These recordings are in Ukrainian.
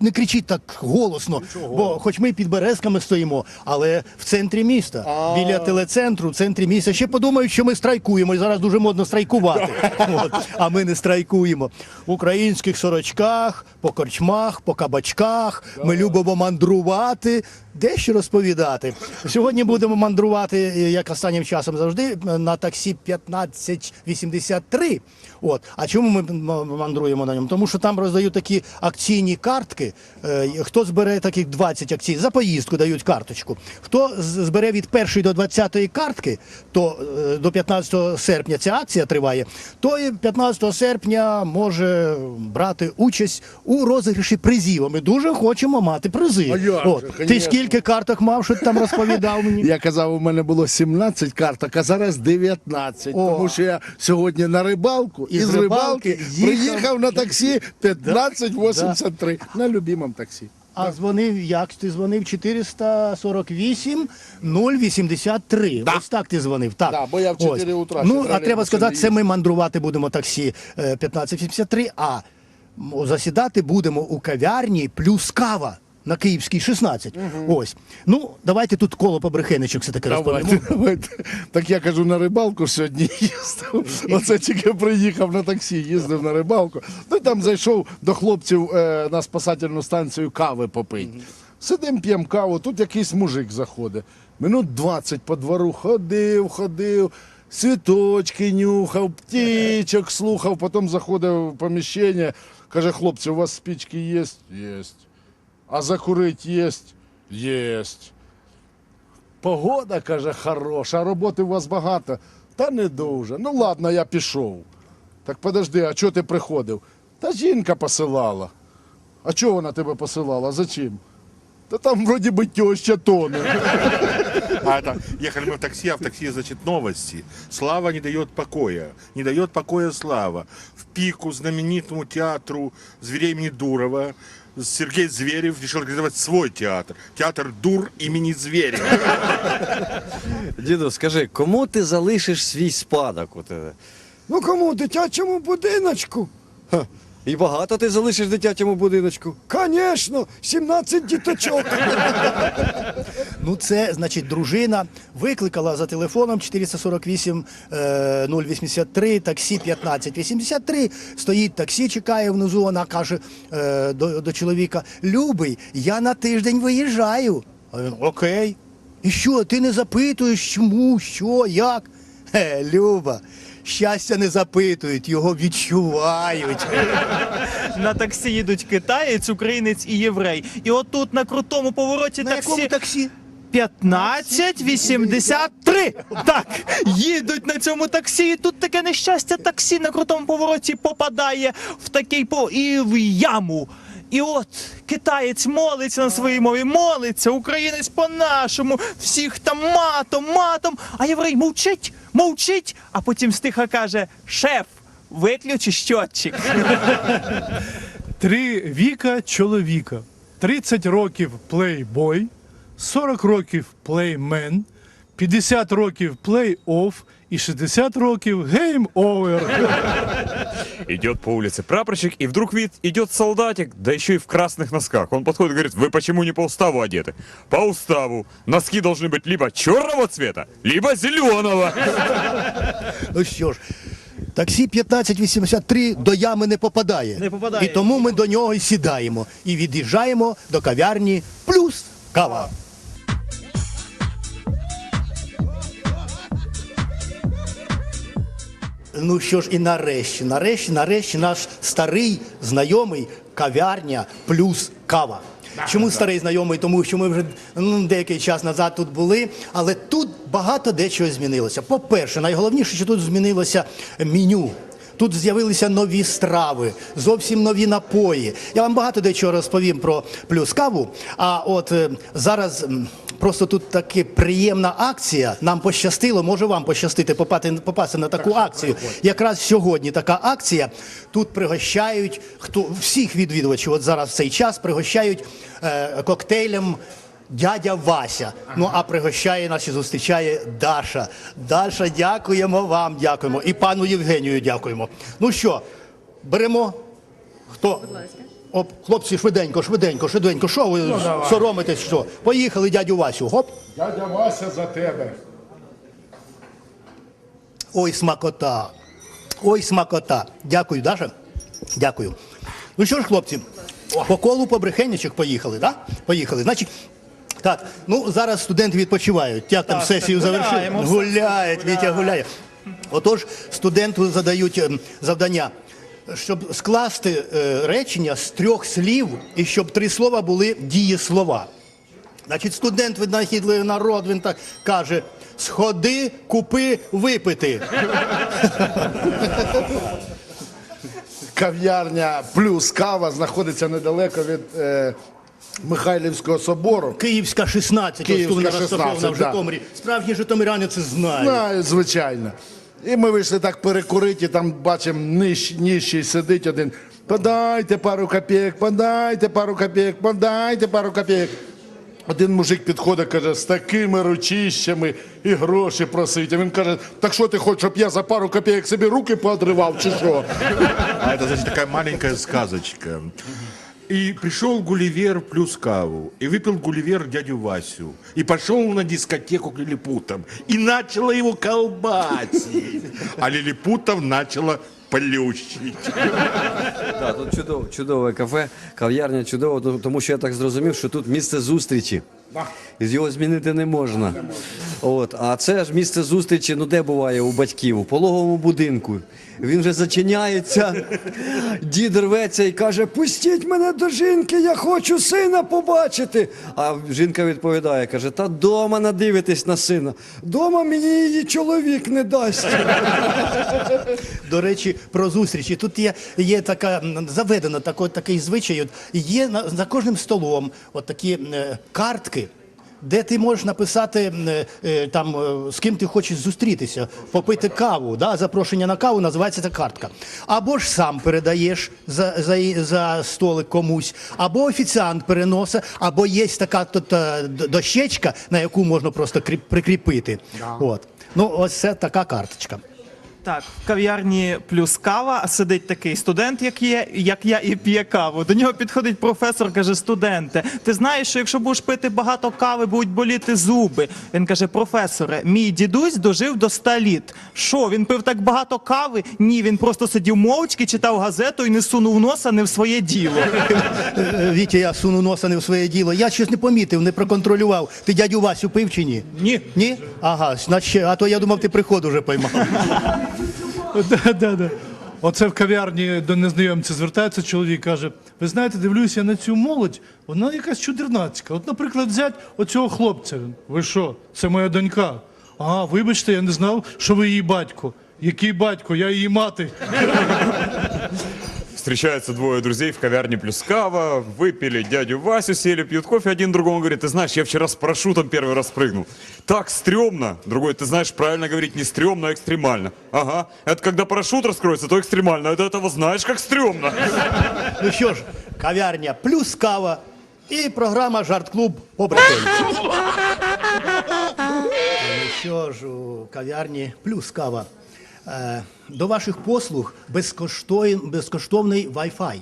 не кричіть так голосно. Бо хоч ми під березками стоїмо, але в центрі міста, біля телецентру, в центрі міста. Ще подумають, що ми страйкуємо, і зараз дуже модно страйкувати. От. А ми не страйкуємо. В українських сорочках, по корчмах, по кабачках. Ми любимо мандрувати. Дещо розповідати. Сьогодні будемо мандрувати, е, як останнім часом завжди, на таксі 1583. От. А чому ми мандруємо на ньому? Тому що там роздають такі акційні картки. Е, Хто збере таких 20 акцій, за поїздку дають карточку. Хто збере від першої до 20 картки, то е, до 15 серпня ця акція триває, то і 15 серпня може брати участь у розіграші призів. Ми дуже хочемо мати призи. А як От. Ти. Скільки карток мав, що ти там розповідав мені? Я казав, у мене було 17 карток, а зараз 19. О. Тому що я сьогодні на рибалку і, І з рибалки рибалки їхав. приїхав на таксі 1583 на любимому таксі. А дзвонив, як ти дзвонив? 448 083. Ось так ти дзвонив. Так. Да, бо я в 4 Ось. утра ще Ну, а тролейбусом треба сказати, це ми мандрувати будемо таксі е, 1583, а м, засідати будемо у кав'ярні плюс кава. На Київській 16. Ось. Ну, давайте тут коло побрехеничок все таки розповімо. Давайте, давайте. Так я кажу, на рибалку сьогодні їздив. Оце тільки приїхав на таксі, їздив на рибалку. Ну і там зайшов до хлопців е, на спасательну станцію кави попити. Сидим, п'ємо каву, тут якийсь мужик заходить. Минут 20 по двору ходив, ходив. Цвіточки нюхав, птічок слухав, потім заходив в поміщення, каже, хлопці, у вас спічки є? Єсть. А закурить єсть? Єсть. Погода, каже, хороша, роботи у вас багато. Та не дуже. Ну ладно, я пішов. Так подожди, а чого ти приходив? Та жінка посилала. А чого вона тебе посилала? Зачем? Та там вроді би теща тоне. А это, ехали мы в такси, а в такси, значит, новости. Слава не дает покоя. Не дает покоя Слава. В пику знаменитому театру зверей Дурова Сергей Зверев решил организовать свой театр. Театр Дур имени Зверева. Діду, скажи, кому ти залишиш свій спадок у тебе? Ну кому дитячому будиночку? Ха. І багато ти залишиш дитячому будиночку. Конечно, 17 діточок. Ну, це значить, дружина викликала за телефоном 448 е, 083, таксі 1583. Стоїть таксі, чекає внизу. Вона каже е, до, до чоловіка: Любий, я на тиждень виїжджаю. А він окей. І що, ти не запитуєш, чому, що, як? Хе, Люба, щастя не запитують, його відчувають. На таксі їдуть китаєць, українець і єврей. І отут на крутому повороті На таксі якому таксі? 1583. Так, їдуть на цьому таксі. І тут таке нещастя. Таксі на крутому повороті попадає в такий по і в яму. І от китаєць молиться на своїй мові, молиться, українець по-нашому, всіх там матом, матом, а єврей мовчить, мовчить, а потім стиха каже: Шеф, виключи щотчик. Три віка чоловіка. 30 років плейбой, 40 років плеймен, 50 років плей-офф і 60 років гейм-овер. Идет по улице прапорщик, и вдруг видит, идет солдатик, да еще и в красных носках. Он подходит и говорит, вы почему не по уставу одеты? По уставу. Носки должны быть либо черного цвета, либо зеленого. Ну що ж, таксі 1583 до ями не попадає. Не попадає. І тому ми до нього і сідаємо. І від'їжджаємо до кав'ярні плюс кава. Ну що ж, і нарешті, нарешті, нарешті наш старий знайомий кав'ярня плюс кава. Чому старий знайомий? Тому що ми вже ну, деякий час назад тут були, але тут багато дечого змінилося. По-перше, найголовніше, що тут змінилося меню. Тут з'явилися нові страви, зовсім нові напої. Я вам багато дечого розповім про плюс каву. А от е, зараз просто тут така приємна акція. Нам пощастило, може вам пощастити попати, попасти на таку акцію. Якраз сьогодні така акція. Тут пригощають хто всіх відвідувачів. От зараз в цей час пригощають е, коктейлем. Дядя Вася. Ну а пригощає нас і зустрічає Даша. Даша, дякуємо вам, дякуємо. І пану Євгенію дякуємо. Ну що, беремо Хто? Оп, хлопці, швиденько, швиденько, швиденько. Що ви соромитесь? Що? Поїхали, дядю Васю. Гоп. Дядя Вася за тебе. Ой, смакота. Ой, смакота. Дякую, Даша. Дякую. Ну що ж, хлопці, по колу побрехенничок поїхали, так? Да? Поїхали. Значить, так, ну зараз студенти відпочивають. Як там Так, сесію так, завершили? Гуляють, Вітя гуляє. Отож, студенту задають ем, завдання, щоб скласти е, речення з трьох слів і щоб три слова були дієслова. Значить, студент винахідливий народ, він так каже: сходи, купи, випити. Кав'ярня плюс кава знаходиться недалеко від е, Михайлівського собору. Київська 16, Київська ось тут вона 16, розташована в да. Житомирі. Справжні житомиряни це знають. Знаю, звичайно. І ми вийшли так перекурити, там бачимо, ниж, нижчий сидить один. Подайте пару копійок, подайте пару копійок, подайте пару копійок. Один мужик підходить, каже, з такими ручищами і гроші просить. А він каже, так що ти хочеш, щоб я за пару копійок собі руки поодривав, чи що? А это, значит, такая маленькая сказочка. И пришел Гулливер плюс каву, и выпил Гулливер дядю Васю, и пошел на дискотеку к лилипутам, и начала его колбасить, а лилипутов начала плющить. Так, тут чудово, чудове кафе, кав'ярня чудова, то- тому що я так зрозумів, що тут місце зустрічі. Його змінити не можна. От, а це ж місце зустрічі, ну де буває у батьків? У пологовому будинку. Він вже зачиняється, дід рветься і каже, Пустіть мене до жінки, я хочу сина побачити. а жінка відповідає, каже, та дома надивитись на сина. Дома мені її чоловік не дасть. До речі, про зустрічі. Тут є, є така заведено тако, такий звичай. От, є на, за кожним столом от такі е, картки. Де ти можеш написати е, е, там е, з ким ти хочеш зустрітися, попити каву, да? запрошення на каву називається ця картка. Або ж сам передаєш за, за, за столик комусь, або офіціант переносить, або є така тут дощечка, на яку можна просто кріп- прикріпити. От. Ну, ось це така карточка. Так, в кав'ярні плюс кава, а сидить такий студент, як є, як я, і п'є каву. До нього підходить професор, каже: студенте, ти знаєш, що якщо будеш пити багато кави, будуть боліти зуби. Він каже: професоре, мій дідусь дожив до 100 літ. Що, він пив так багато кави? Ні, він просто сидів мовчки, читав газету і не сунув носа не в своє діло. Вітя, я суну носа не в своє діло. Я щось не помітив, не проконтролював. Ти дядю Васю пив чи ні? Ні. Ні? Ага, значить, а то я думав, ти приход уже поймав. Да, да, да. Оце в кав'ярні до незнайомця звертається чоловік, каже: ви знаєте, дивлюся на цю молодь, вона якась чудернацька. От, наприклад, взять оцього хлопця. Ви що? Це моя донька. А, вибачте, я не знав, що ви її батько. Який батько? Я її мати. Встречаются двое друзей в кавярне плюс кава, выпили дядю Васю, сели, пьют кофе, один другому говорит, ты знаешь, я вчера с парашютом первый раз прыгнул. Так стрёмно. Другой, ты знаешь, правильно говорить, не стрёмно, а экстремально. Ага, это когда парашют раскроется, то экстремально, а до этого знаешь, как стрёмно. Ну що ж, кав'ярня плюс кава і програма Жарт-клуб побратимів. Ну що ж, у кав'ярні плюс кава. Е, До ваших послуг безкоштовний, Wi-Fi.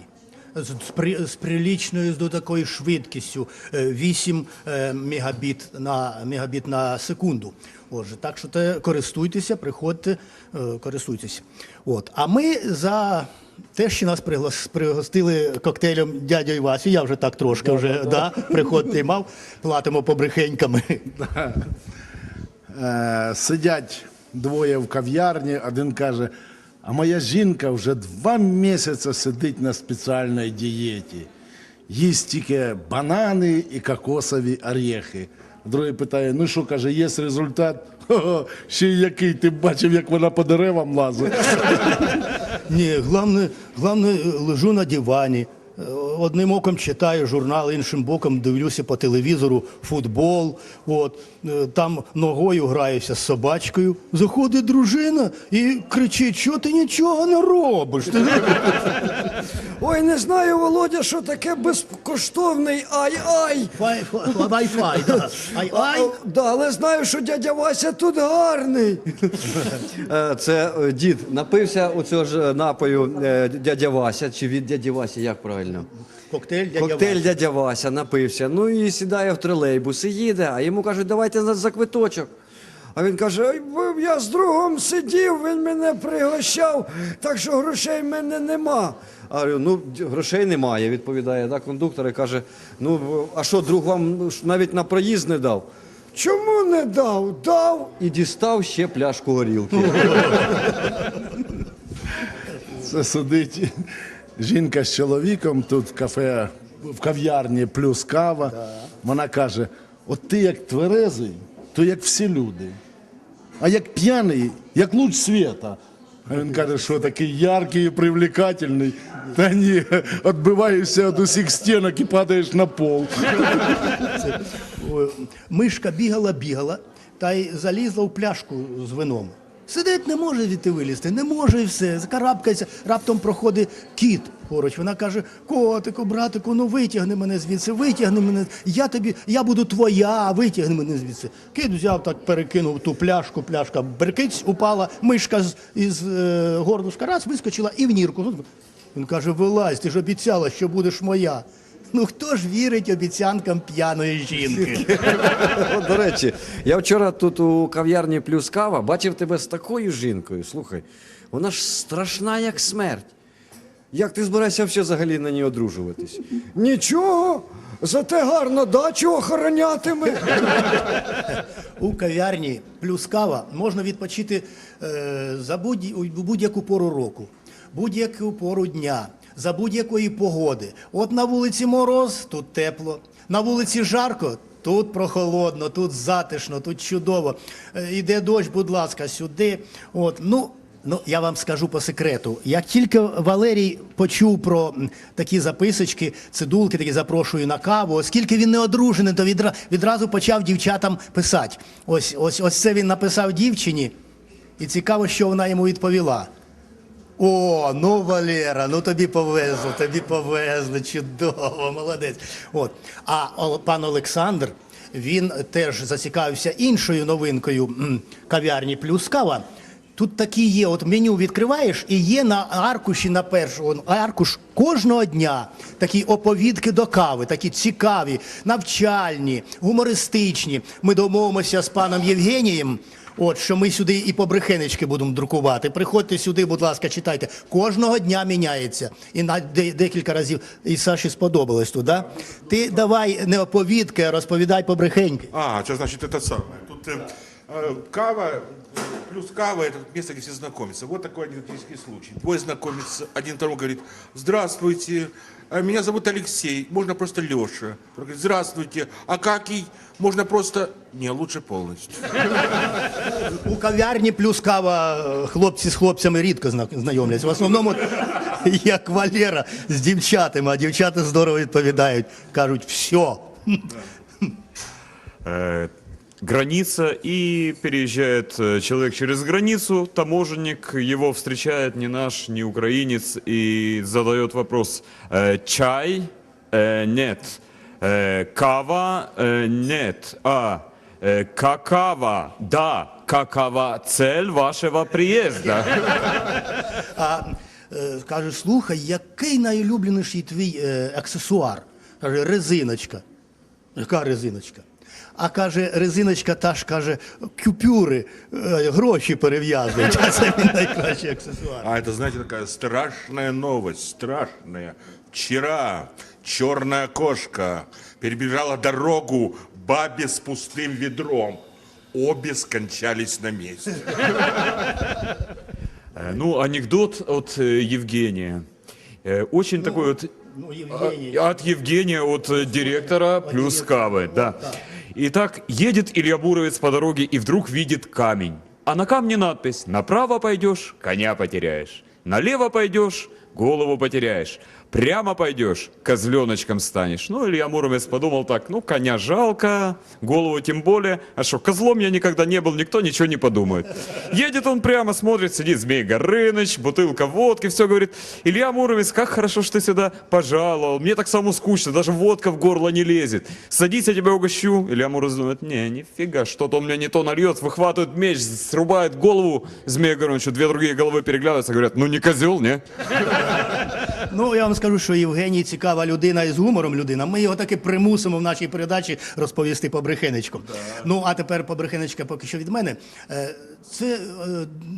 З, з, при- з прилічною до такою швидкістю е, 8 е, мегабіт на, мегабіт на секунду. Отже, так що те, користуйтеся, приходьте, е, користуйтеся. От. А ми за те, що нас приглас- пригостили коктейлем дядя Івасю, я вже так трошки вже да, приходьте і мав, платимо побрехеньками. Е, сидять двоє в кав'ярні, один каже, а моя жінка вже два місяці сидить на спеціальній дієті. Їсть тільки банани і кокосові орехи. Другий питає: ну що, каже, є результат? Хо-хо, ще й який ти бачив, як вона по деревам лазить. Ні, головне, головне, лежу на дивані, Одним оком читаю журнал, іншим боком дивлюся по телевізору футбол. От е, там ногою граюся з собачкою. Заходить дружина і кричить: що ти нічого не робиш? Ой, не знаю, Володя, що таке безкоштовний ай-ай. Wi-Fi, да. Ай, ай. Да, але знаю, що дядя Вася тут гарний. Е, Це е, дід напився у цього ж напою е, дядя Вася, чи від дяді Васі, як правильно? Коктейль дядя Коктейль Вася. дядя Вася напився. Ну і сідає в тролейбус і їде, а йому кажуть, давайте за, за квиточок. А він каже: я з другом сидів, він мене пригощав, так що грошей в мене нема. А говорю, ну грошей немає, відповідає да, кондуктор і каже: ну а що, друг вам навіть на проїзд не дав? Чому не дав? Дав. І дістав ще пляшку горілки. Це сидить жінка з чоловіком тут в кафе, в кав'ярні плюс кава. Вона каже: от ти як тверезий, то як всі люди. А як п'яний, як луч світа. А він каже, що такий яркий і привлекательний. Та ні, відбиваєшся від усіх стінок і падаєш на пол. Мишка бігала, бігала, та й залізла в пляшку з вином. Сидить, не може звідти вилізти, не може і все. Закарабкається, раптом проходить кіт поруч. Вона каже: Котику, братику, ну витягни мене звідси, витягни мене. Я тобі, я буду твоя, витягни мене звідси. Кіт взяв так, перекинув ту пляшку, пляшка беркиць, упала, мишка з із е, горлушка раз вискочила і в нірку. Він каже: вилазь, ти ж обіцяла, що будеш моя. Ну хто ж вірить обіцянкам п'яної жінки? От, до речі, я вчора тут у кав'ярні плюс кава бачив тебе з такою жінкою. Слухай, вона ж страшна, як смерть. Як ти збираєшся взагалі взагалі на ній одружуватись? Нічого, зате гарно дачу охоронятиме. У кав'ярні плюс кава можна відпочити е, за будь, у будь-яку пору року, будь-яку пору дня, за будь-якої погоди. От на вулиці мороз, тут тепло, на вулиці жарко. Тут прохолодно, тут затишно, тут чудово. Е, Іде дощ, будь ласка, сюди. От, ну, ну, я вам скажу по секрету. Як тільки Валерій почув про такі записочки, цидулки, такі запрошую на каву, оскільки він не одружений, то відра, відразу почав дівчатам писати. Ось, ось, ось це він написав дівчині, і цікаво, що вона йому відповіла. О, ну Валера, ну тобі повезло, тобі повезло, чудово, молодець. От. А пан Олександр, він теж зацікавився іншою новинкою кав'ярні плюс кава. Тут такі є, от меню відкриваєш, і є на аркуші на першому аркуш кожного дня такі оповідки до кави, такі цікаві, навчальні, гумористичні. Ми домовимося з паном Євгенієм. От що ми сюди і побрехенечки будемо друкувати. Приходьте сюди, будь ласка, читайте. Кожного дня міняється. І на де- декілька разів і Саші сподобалось тут, да? Ти давай не оповідки, а розповідай побрехеньки. А, что значит это самое? Тут э, э, кава, плюс кава это место, где все знакомятся. Вот такой анекдотический случай. Двое знакомятся, один второму говорит, здравствуйте, э, меня зовут Алексей, можно просто Леша. Второй говорит, здравствуйте, Акакий, можно просто... Не, лучше полностью. У кав'ярні плюс кава е, хлопці з хлопцями рідко зна- знайомляться. В основному як Валера з дівчатами, а дівчата здорово відповідають. Кажуть, все. Э, граница, и переезжает э, человек через границу, таможенник, его встречает не наш, не украинец, и задает вопрос, э, чай? Э, нет. Э, кава? Э, нет. А, э, какава? Да. Какова цель вашего приезда? А е, каже, слухай, який найулюбленіший твій е, аксесуар? Каже, резиночка. Яка резиночка? А каже, резиночка та ж каже, купюри, е, гроші перев'язують. А це він найкращий аксесуар. А это, знаете, такая страшная новость, страшная. Вчера черная кошка перебежала дорогу бабе с пустым ведром. Обе скончались на месте. Э, ну, анекдот от э, Евгения. Э, очень такой вот Ну, Євгеній. А, От Евгения, от э, директора плюс кавы, да. Итак, едет Илья Буровец по дороге и вдруг видит камень. А на камне надпись «Направо пойдешь, коня потеряешь. Налево пойдешь, голову потеряешь. Прямо пойдешь, козленочком станешь. Ну, Илья Муромец подумал так, ну, коня жалко, голову тем более. А что, козлом я никогда не был, никто ничего не подумает. Едет он прямо, смотрит, сидит Змей Горыныч, бутылка водки, все говорит. Илья Муромец, как хорошо, что ты сюда пожаловал. Мне так самому скучно, даже водка в горло не лезет. Садись, я тебя угощу. Илья Муромец думает, не, нифига, что-то он мне не то нальет, выхватывает меч, срубает голову Змея Горынычу. Две другие головы переглядываются, говорят, ну не козел, не? Ну, я вам скажу, що Євгеній цікава людина і з гумором людина. Ми його таки примусимо в нашій передачі розповісти по брехенечку. Ну, а тепер по брехенечка поки що від мене. Е, Це е,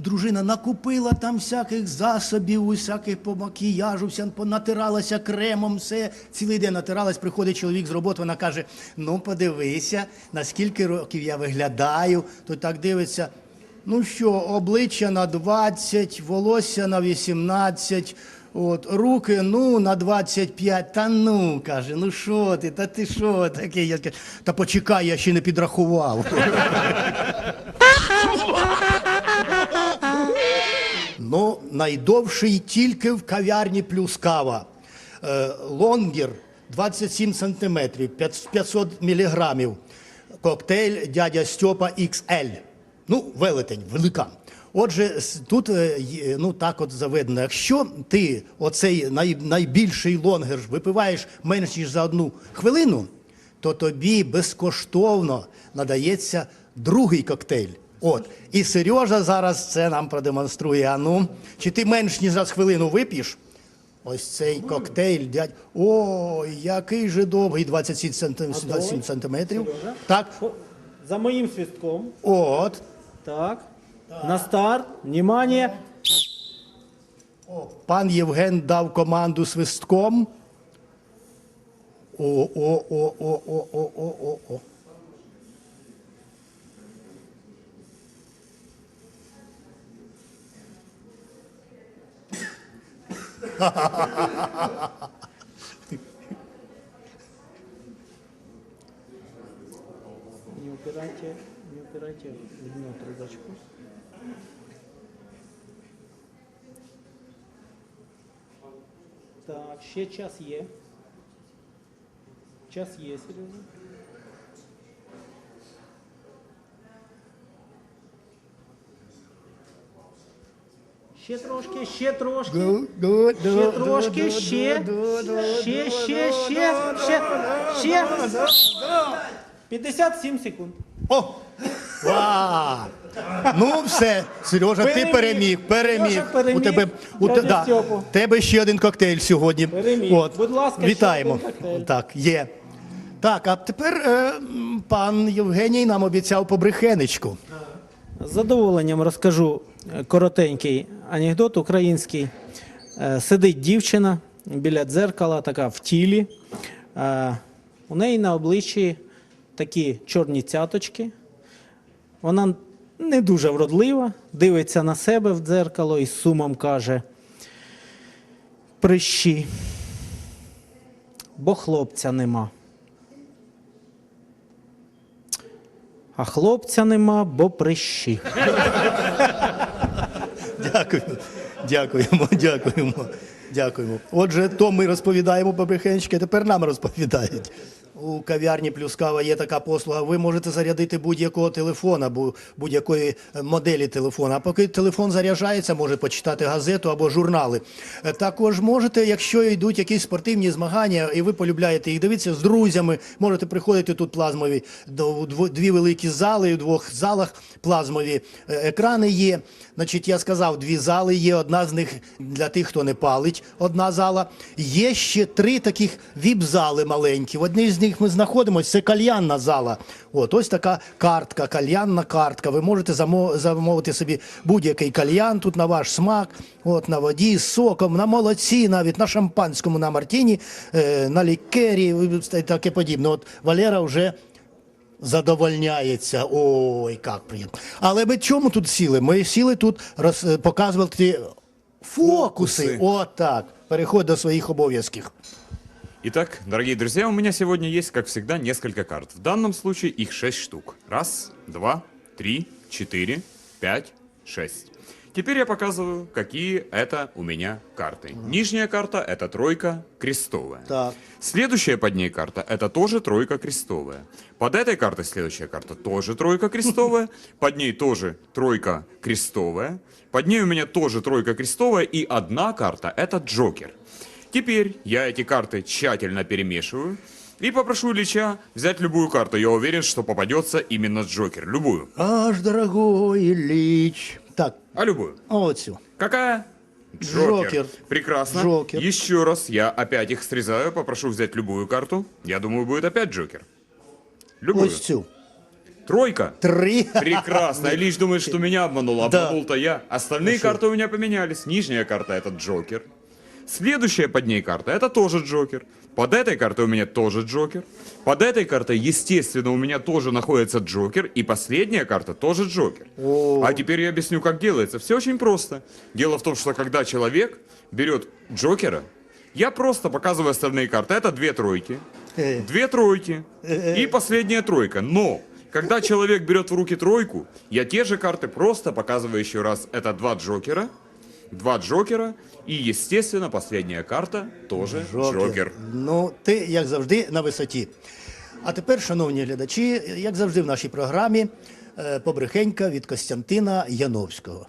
дружина накупила там всяких засобів, усяких по макіяжу, вся понатиралася кремом, все цілий день натиралась. Приходить чоловік з роботи, вона каже: ну подивися, на скільки років я виглядаю. То так дивиться. Ну що, обличчя на 20, волосся на 18, от, руки ну на 25. Та ну, каже, ну що ти, та ти що таке? Я кажу, та почекай, я ще не підрахував. ну, найдовший тільки в кав'ярні плюс кава. Е, лонгер 27 сантиметрів, 500 міліграмів. Коктейль дядя Стьопа XL. Ну, велетень, великан. Отже, тут е, ну так от заведено. Якщо ти оцей най, найбільший лонгер випиваєш менш ніж за одну хвилину, то тобі безкоштовно надається другий коктейль. От. І Сережа зараз це нам продемонструє. А ну, чи ти менш ніж за хвилину вип'єш? Ось цей коктейль, дядь. Ой, який же довгий, 27 сантим- 27 сантиметрів. Так, За моим свистком. от. Так. На старт. Внимание. Пан Євген дав команду свистком. О, о, о, о, о, о, о, о, о. Не упирайте, в дно трубочку. Так, ще час є. Час є, Сережа. Ще трошки, ще трошки. Ще трошки, ще, ще, ще, ще, ще, ще. 57 секунд. О! Ва! Ну, все, Сережа, ти Переміг. переміг, переміг. Сережа переміг. У тебе, у те- Дядя да, Стьопу. тебе ще один коктейль сьогодні. Переміг. Будь ласка, ще Вітаємо. один коктейль. Так, є. Так, а тепер е, м, пан Євгеній нам обіцяв побрехенечку. З задоволенням розкажу е, коротенький анекдот український. Е, Сидить дівчина біля дзеркала, така в тілі. Е, У неї на обличчі такі чорні цяточки. Вона не дуже вродлива, дивиться на себе в дзеркало і з сумом каже: Прищі, бо хлопця нема. А хлопця нема, бо прищі. Дякую. Дякуємо, дякуємо. Дякуємо. Отже, то ми розповідаємо побрехенчики, тепер нам розповідають. У кав'ярні плюс кава є така послуга. Ви можете зарядити будь-якого телефона, бу- будь-якої е, моделі телефона. А поки телефон заряджається, може почитати газету або журнали. Е, Також можете, якщо йдуть якісь спортивні змагання, і ви полюбляєте їх дивитися з друзями, можете приходити тут плазмові до дві великі зали. У двох залах плазмові е, екрани є. Значить, я сказав, дві зали є. Одна з них для тих, хто не палить. Одна зала. Є ще три таких віп-зали маленькі. В одній з них ми знаходимося. Це кальянна зала. От ось така картка, кальянна картка. Ви можете замовити собі будь-який кальян тут на ваш смак. От на воді з соком, на молоці, навіть на шампанському, на мартіні, е, на лікері і таке подібне. От Валера вже задовольняється. Ой, як приємно. Але ми чому тут сіли? Ми сіли тут роз, е, показувати фокуси. Фокуси. От так. Переходь до своїх обов'язків. Итак, дорогие друзья, у меня сегодня есть, как всегда, несколько карт. В данном случае их шесть штук. Раз, два, три, четыре, пять, шесть. Теперь я показываю, какие это у меня карты. Нижняя карта – это тройка крестовая. Так. Следующая под ней карта – это тоже тройка крестовая. Под этой картой следующая карта тоже тройка крестовая. Под ней тоже тройка крестовая. Под ней у меня тоже тройка крестовая. И одна карта – это Джокер. Теперь я эти карты тщательно перемешиваю. И попрошу Ильича взять любую карту. Я уверен, что попадется именно Джокер. Любую. Аж дорогой Ильич. Так, А любую. оцю. Какая? Джокер. Прекрасно. Джокер. Еще раз я опять их срезаю, попрошу взять любую карту. Я думаю, будет опять Джокер. Любую. Ось цю. Тройка. Три. Прекрасно. Ильич думает, что меня обманул. Обманул-то я. Остальные карты у меня поменялись. Нижняя карта это Джокер. Следующая под ней карта это тоже Джокер. Под этой картой у меня тоже Джокер. Под этой картой, естественно, у меня тоже находится Джокер. И последняя карта тоже Джокер. А теперь я объясню, как делается. Все очень просто. Дело в том, что когда человек берет Джокера, я просто показываю остальные карты. Это две тройки. Э. Две тройки. И последняя тройка. Но когда человек берет в руки тройку, я те же карты просто показываю еще раз. Это два Джокера. Два Джокера. И, естественно, последняя карта тоже Джокер. Ну, ти, як завжди, на висоті. А тепер, шановні глядачі, як завжди в нашій програмі, е, побрехенька від Костянтина Яновського.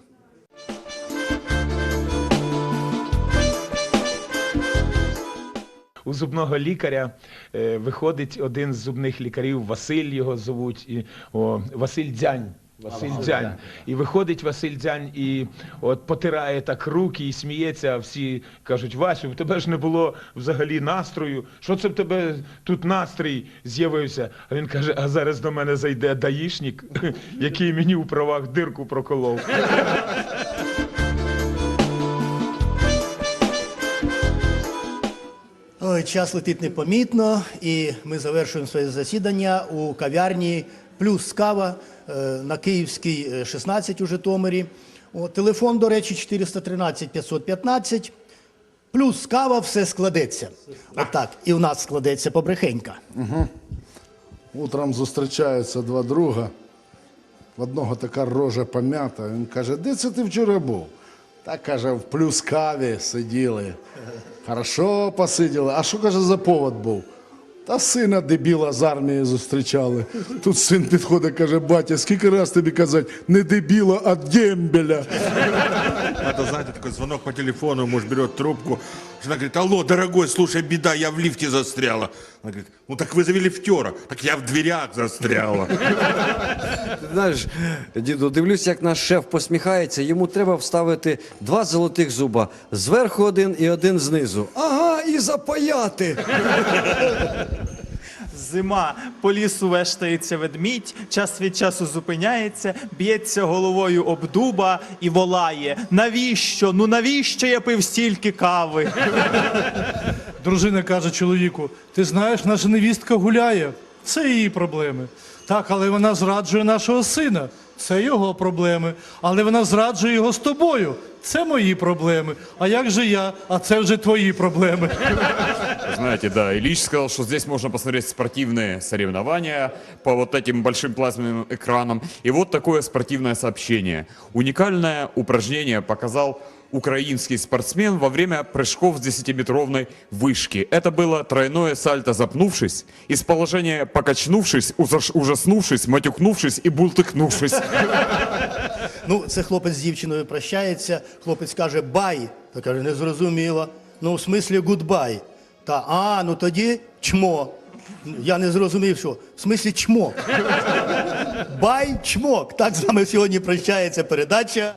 у зубного лікаря е, виходить один з зубних лікарів, Василь його звуть, і, о, Василь Дзянь. Василь Дзянь. І виходить Василь Дзянь і от потирає так руки і сміється, а всі кажуть, Васю, в тебе ж не було взагалі настрою. Що це в тебе тут настрій з'явився? А він каже, а зараз до мене зайде даїшник, який мені у правах дирку проколов. Ой, час летить непомітно, і ми завершуємо своє засідання у кав'ярні Плюс Кава е, на Київській е, 16 у Житомирі. О, телефон, до речі, 413 515. Плюс кава все складеться. Отак. І в нас складеться побрехенька. Утром зустрічаються два друга. В одного така рожа пом'ята. Він каже, де це ти вчора був? Та каже, в плюс каві сиділи. Хорошо посиділи. А що каже за повод був? Та сина дебіла з армії зустрічали. Тут син підходить, каже, батя, скільки раз тобі казати, не дебіла, а дембеля. Это, знаете, такой звонок по телефону, муж берет трубку. Жена говорит, алло, дорогой, слушай, беда, я в лифте застряла. Она говорит, ну так вызови лифтера. Так я в дверях застряла. Ти знаєш, діду, дивлюсь, як наш шеф посміхається. Йому треба вставити два золотих зуба. Зверху один і один знизу. Ага, і запаяти. Зима по лісу вештається ведмідь, час від часу зупиняється, б'ється головою об дуба і волає. Навіщо? Ну навіщо я пив стільки кави? Дружина каже чоловіку: ти знаєш, наша невістка гуляє. Це її проблеми. Так, але вона зраджує нашого сина Це його проблеми. Але вона зраджує його з тобою. Це мої проблеми. А як же я? А це вже твої проблеми. Знаете, да, Ильич сказал, что здесь можно посмотреть спортивные соревнования по вот этим большим плазменным экранам. И вот такое спортивное сообщение. Уникальное упражнение показал украинский спортсмен во время прыжков с 10-метровной вышки. Это было тройное сальто запнувшись, из положения покачнувшись, ужас- ужаснувшись, матюкнувшись и бултыхнувшись. Ну, це хлопець з дівчиною прощається. Хлопець каже бай. Та каже, не зрозуміло. Ну, в смислі гудбай. Та а, ну тоді чмо. Я не зрозумів, що. В смислі чмок. Бай чмок. Так з нами сьогодні прощається передача.